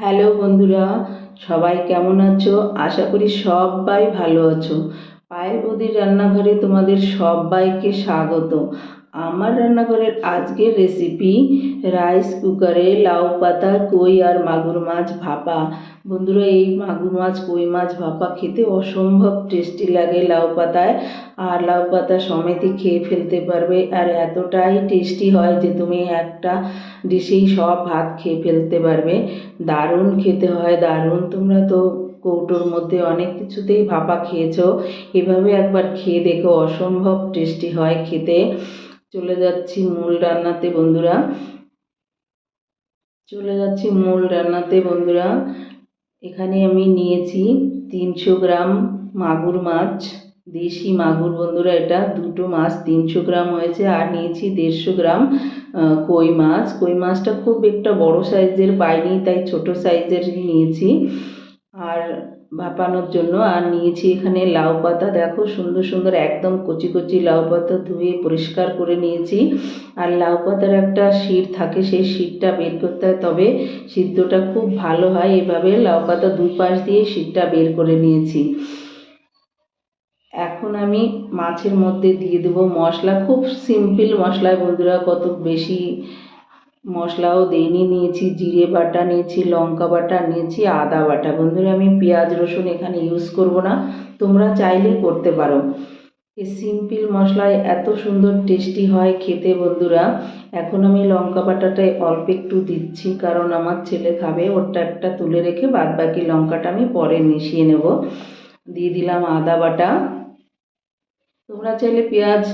Hello বন্ধুরা, সবাই কেমন আছো? আশা করি সবাই ভালো আছো। পায়ের বৌদির রান্নাঘরে তোমাদের সবাইকে স্বাগত। আমার রান্নাঘরের আজকের রেসিপি রাইস কুকারে লাউ পাতা, কই আর মাগুর মাছ ভাপা। বন্ধুরা, এই মাগুর মাছ, কই মাছ ভাপা খেতে অসম্ভব টেস্টি লাগে লাউ পাতায়। আর লাউ পাতা সমেতই খেয়ে ফেলতে পারবে। আর এতটাই টেস্টি হয় যে তুমি একটা ডিশেই সব ভাত খেয়ে ফেলতে পারবে। দারুণ খেতে হয়, দারুণ। তোমরা তো কৌটোর মধ্যে অনেক কিছুতেই ভাপা খেয়েছো। এভাবে একবার খেয়ে দেখো, অসম্ভব টেস্টি হয় খেতে। চলে যাচ্ছি মূল রান্নাতে, বন্ধুরা। চলে যাচ্ছি মূল রান্নাতে, বন্ধুরা। এখানে আমি নিয়েছি তিনশো গ্রাম মাগুর মাছ, দেশি মাগুর, বন্ধুরা, এটা দুটো মাছ, তিনশো গ্রাম হয়েছে। আর নিয়েছি দেড়শো গ্রাম কই মাছ। কই মাছটা খুব একটা বড় সাইজের পাইনি, তাই ছোট সাইজের নিয়েছি। আর ভাপানোর জন্য আর নিয়েছি এখানে লাউ পাতা। দেখো সুন্দর সুন্দর একদম কচি কচি লাউ পাতা ধুয়ে পরিষ্কার করে নিয়েছি। আর লাউ পাতার একটা শির থাকে, সেই শিরটা বের করতে হয়। তবে সিদ্ধটা খুব ভালো হয়। এভাবে লাউ পাতা দুই পাশ দিয়ে শিরটা বের করে নিয়েছি। এখন আমি মাছের মধ্যে দিয়ে দেবো মশলা। খুব সিম্পল মশলায় বন্ধুরা, কত বেশি মশলাও দেইনি নিয়েছি জিরে বাটা, নিয়েছি লঙ্কা বাটা, নিয়েছি আদা বাটা। বন্ধুরা, আমি পেঁয়াজ রসুন এখানে ইউজ করব না, তোমরা চাইলেই করতে পারো। এই সিম্পল মশলায় এত সুন্দর টেস্টি হয় খেতে বন্ধুরা। এখন আমি লঙ্কা বাটাটায় অল্প একটু দিচ্ছি, কারণ আমার ছেলে খাবে, ওরটা একটা তুলে রেখে বাদ বাকি লঙ্কাটা আমি পরে মিশিয়ে নেব। দিয়ে দিলাম আদা বাটা। তোমরা চাইলে পেঁয়াজ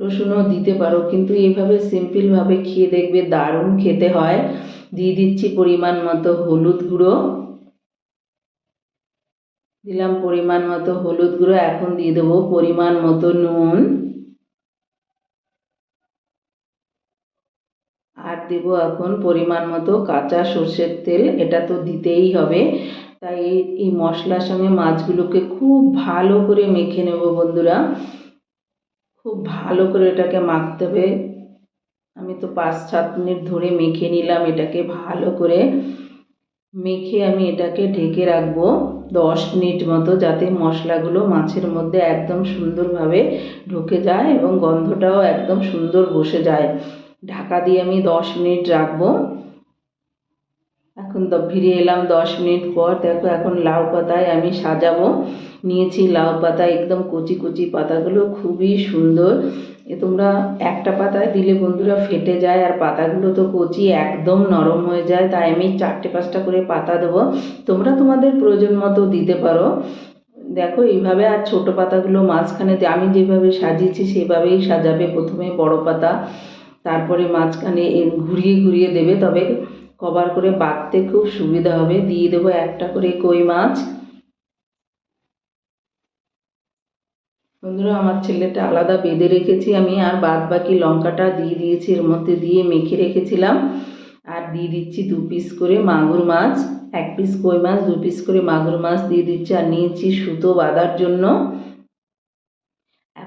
রসুনও দিতে পারো, কিন্তু এইভাবে সিম্পলভাবে খেয়ে দেখবে দারুণ খেতে হয়। দিয়ে দিচ্ছি পরিমাণ মতো হলুদ গুঁড়ো। দিলাম পরিমাণ মতো হলুদ গুঁড়ো, এখন দিয়ে দেবো পরিমাণ মতো নুন। আর দেবো এখন পরিমাণ মতো কাঁচা সর্ষের তেল, এটা তো দিতেই হবে। তাই এই এই মশলার সঙ্গে মাছগুলোকে খুব ভালো করে মেখে নেব বন্ধুরা। খুব ভালো করে এটাকে মাখতে হবে। আমি তো পাঁচ সাত মিনিট ধরে মেখে নিলাম, এটাকে ভালো করে মেখে আমি এটাকে ঢেকে রাখব দশ মিনিট মতো, যাতে মশলাগুলো মাছের মধ্যে একদম সুন্দরভাবে ঢুকে যায় এবং গন্ধটাও একদম সুন্দর বসে যায়। ঢাকা দিয়ে আমি দশ মিনিট রাখব। এখন তো ফিরে এলাম দশ মিনিট পর। দেখো এখন লাউ পাতায় আমি সাজাবো। নিয়েছি লাউ পাতা, একদম কচি কচি পাতাগুলো, খুবই সুন্দর। এ তোমরা একটা পাতায় দিলে বন্ধুরা ফেটে যায়, আর পাতাগুলো তো কচি একদম নরম হয়ে যায়। তাই আমি চারটে পাঁচটা করে পাতা দেবো। তোমরা তোমাদের প্রয়োজন মতো দিতে পারো। দেখো এইভাবে আর ছোট পাতাগুলো মাঝখানে আমি যেভাবে সাজিয়েছি সেভাবেই সাজাবে প্রথমে বড় পাতা, তারপরে মাঝখানে ঘুরিয়ে ঘুরিয়ে দেবে। তবে কভার করে বাঁধতে খুব সুবিধা হবে। দিয়ে দেবো একটা করে কই মাছ। বন্ধুরা, আমার ছেলেটা আলাদা বেঁধে রেখেছি আমি, আর বাদ বাকি লঙ্কাটা দিয়ে দিয়েছি, এর মধ্যে দিয়ে মেখে রেখেছিলাম। আর দিয়ে দিচ্ছি দু পিস করে মাগুর মাছ, এক পিস কই মাছ, দু পিস করে মাগুর মাছ দিয়ে দিচ্ছি, আর নিয়েছি সুতো বাঁধার জন্য।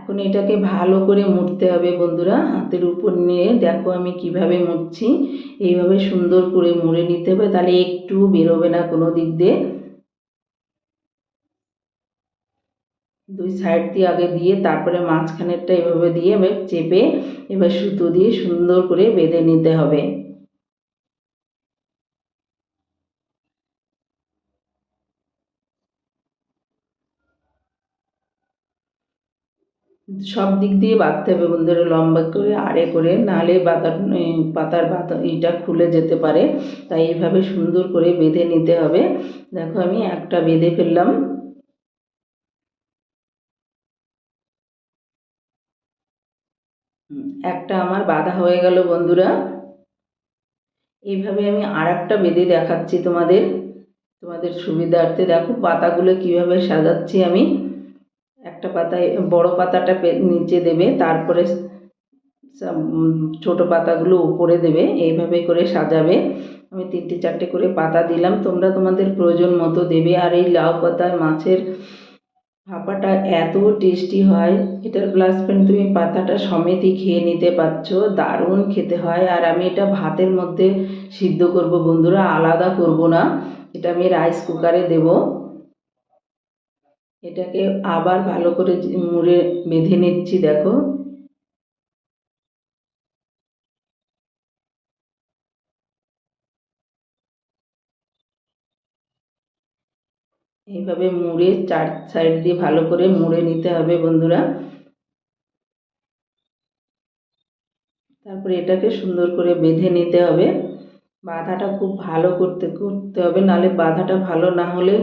এখন এটাকে ভালো করে মুড়তে হবে বন্ধুরা, হাতের উপর নিয়ে। দেখো আমি কীভাবে মুড়ছি। এইভাবে সুন্দর করে মুড়ে নিতে হবে, তাহলে একটু বেরোবে না কোনো দিক দিয়ে। দুই সাইড দিয়ে আগে দিয়ে, তারপরে মাঝখানেরটা এভাবে দিয়ে এবার চেপে এবার সুতো দিয়ে সুন্দর করে বেঁধে নিতে হবে। সব দিক দিয়ে বাঁধতে হবে বন্ধুরা, লম্বা করে, আড়ে করে নাহলে বাতার পাতার বাতা এটা খুলে যেতে পারে। তাই এইভাবে সুন্দর করে বেঁধে নিতে হবে। দেখো আমি একটা বেঁধে ফেললাম। একটা আমার বাধা হয়ে গেল বন্ধুরা। এইভাবে আমি আর একটা বেঁধে দেখাচ্ছি তোমাদের তোমাদের সুবিধার্থে। দেখো পাতাগুলো কীভাবে সাজাচ্ছি আমি। একটা পাতায়, বড় পাতাটা নিচে দেবে, তারপরে ছোট পাতাগুলো উপরে দেবে, এইভাবে করে সাজাবে। আমি তিনটে চারটে করে পাতা দিলাম, তোমরা তোমাদের প্রয়োজন মতো দেবে। আর এই লাউ পাতায় মাছের ভাপাটা এত টেস্টি হয়, এটার প্লাস পয়েন্ট তুমি পাতাটা সমেতই খেয়ে নিতে পারছ, দারুণ খেতে হয়। আর আমি এটা ভাতের মধ্যে সিদ্ধ করব বন্ধুরা, আলাদা করব না, এটা আমি রাইস কুকারে দেব। এটাকে আবার ভালো করে মুড়ে বেঁধে নিচ্ছি, দেখো। এইভাবে মুড়ে চার সাইড দিয়ে ভালো করে মুড়ে নিতে হবে, বন্ধুরা। তারপরে এটাকে সুন্দর করে বেঁধে নিতে হবে। বাঁধাটা খুব ভালো করতে করতে হবে। নাহলে বাধাটা ভালো না হলে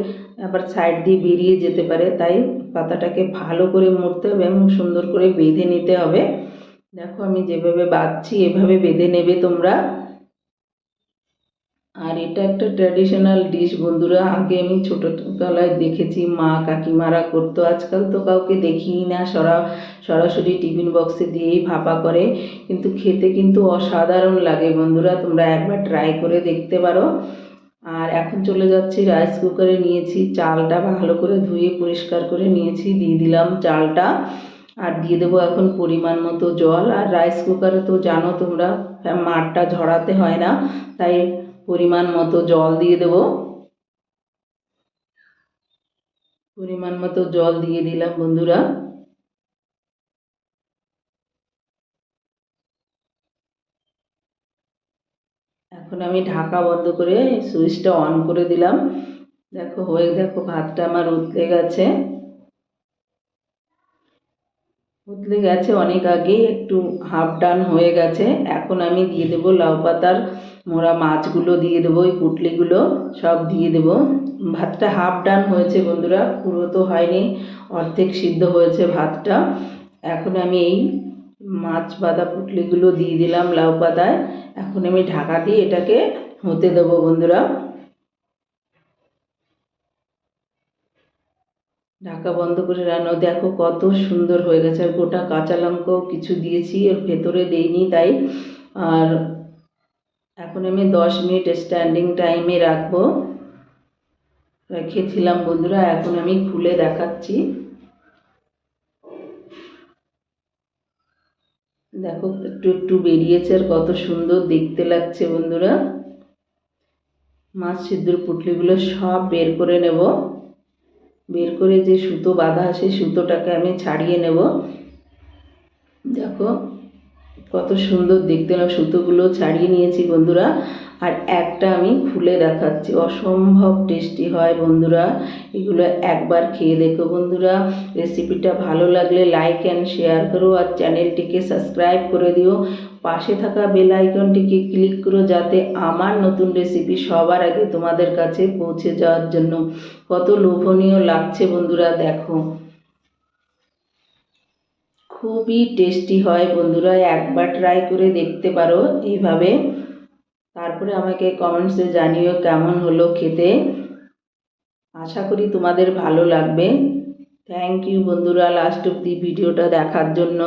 আবার সাইড দিয়ে বেরিয়ে যেতে পারে। তাই পাতাটাকে ভালো করে মুড়তে হবে এবং সুন্দর করে বেঁধে নিতে হবে। দেখো আমি যেভাবে বাঁধছি, এভাবে বেঁধে নেবে তোমরা। আর এটা একটা ট্র্যাডিশনাল ডিশ বন্ধুরা। আগে আমি ছোটোবেলায় দেখেছি, মা কাকিমারা করতো। আজকাল তো কাউকে দেখিই না, সরা, সরাসরি টিফিন বক্সে দিয়েই ভাপা করে। কিন্তু খেতে কিন্তু অসাধারণ লাগে, বন্ধুরা। তোমরা একবার ট্রাই করে দেখতে পারো। আর এখন চলে যাচ্ছি রাইস কুকারে নিয়েছি। চালটা ভালো করে ধুয়ে পরিষ্কার করে নিয়েছি। দিয়ে দিলাম চালটা। আর দিয়ে দেবো এখন পরিমাণ মতো জল। আর রাইস কুকারে তো জানো তোমরা মাঠটা ঝরাতে হয় না। তাই পরিমাণ মতো জল দিয়ে দেব। পরিমাণ মতো জল দিয়ে দিলাম বন্ধুরা। এখন আমি ঢাকা বন্ধ করে সুইচটা অন করে দিলাম। দেখো, হয়ে দেখো, ভাতটা আমার উতলে গেছে। উতলে গেছে অনেক আগেই, একটু হাফ ডান হয়ে গেছে। এখন আমি দিয়ে দেবো লাউ পাতার মোড়া মাছগুলো দিয়ে দেবো, ওই পুটলিগুলো সব দিয়ে দেবো। ভাতটা হাফ ডান হয়েছে বন্ধুরা, পুরো তো হয়নি, অর্ধেক সিদ্ধ হয়েছে ভাতটা। এখন আমি এই মাছ বাঁধা পুটলিগুলো দিয়ে দিলাম লাউ পাতায়। এখন আমি ঢাকা দিয়ে এটাকে হতে দেবো বন্ধুরা। ঢাকা বন্ধ করে রান্না, দেখো কত সুন্দর হয়ে গেছে। আর গোটা কাঁচা লঙ্কাও কিছু দিয়েছি, এর ভেতরে দেইনি তাই। আর এখন আমি দশ মিনিট স্ট্যান্ডিং টাইমে রাখব। রেখেছিলাম বন্ধুরা, এখন আমি খুলে দেখাচ্ছি। দেখো, একটু একটু বেরিয়েছে আর কত সুন্দর দেখতে লাগছে বন্ধুরা। মাছ সিদ্ধুর পুটলিগুলো সব বের করে নেব। বের করে যে সুতো বাঁধা সেই সুতোটাকে আমি ছাড়িয়ে নেব। দেখো কত সুন্দর দেখতে না সুতোগুলো ছাড়িয়ে নিয়েছি বন্ধুরা। আর একটা আমি খুলে দেখাচ্ছি, অসম্ভব টেস্টি হয় বন্ধুরা। এগুলো একবার খেয়ে দেখো বন্ধুরা। রেসিপিটা ভালো লাগলে লাইক অ্যান্ড শেয়ার করো আর চ্যানেলটিকে সাবস্ক্রাইব করে দিও। পাশে থাকা বেল আইকনটিকে ক্লিক করো যাতে আমার নতুন রেসিপি সবার আগে তোমাদের কাছে পৌঁছে যাওয়ার জন্য। কত লোভনীয় লাগছে বন্ধুরা, দেখো। খুবই টেস্টি হয়। বন্ধুরা, একবার ট্রাই করে দেখতে পারো এইভাবে। তারপরে আমাকে কমেন্টসে জানিও কেমন হলো খেতে। আশা করি তোমাদের ভালো লাগবে। থ্যাংক ইউ বন্ধুরা লাস্ট অব্দি ভিডিওটা দেখার জন্য।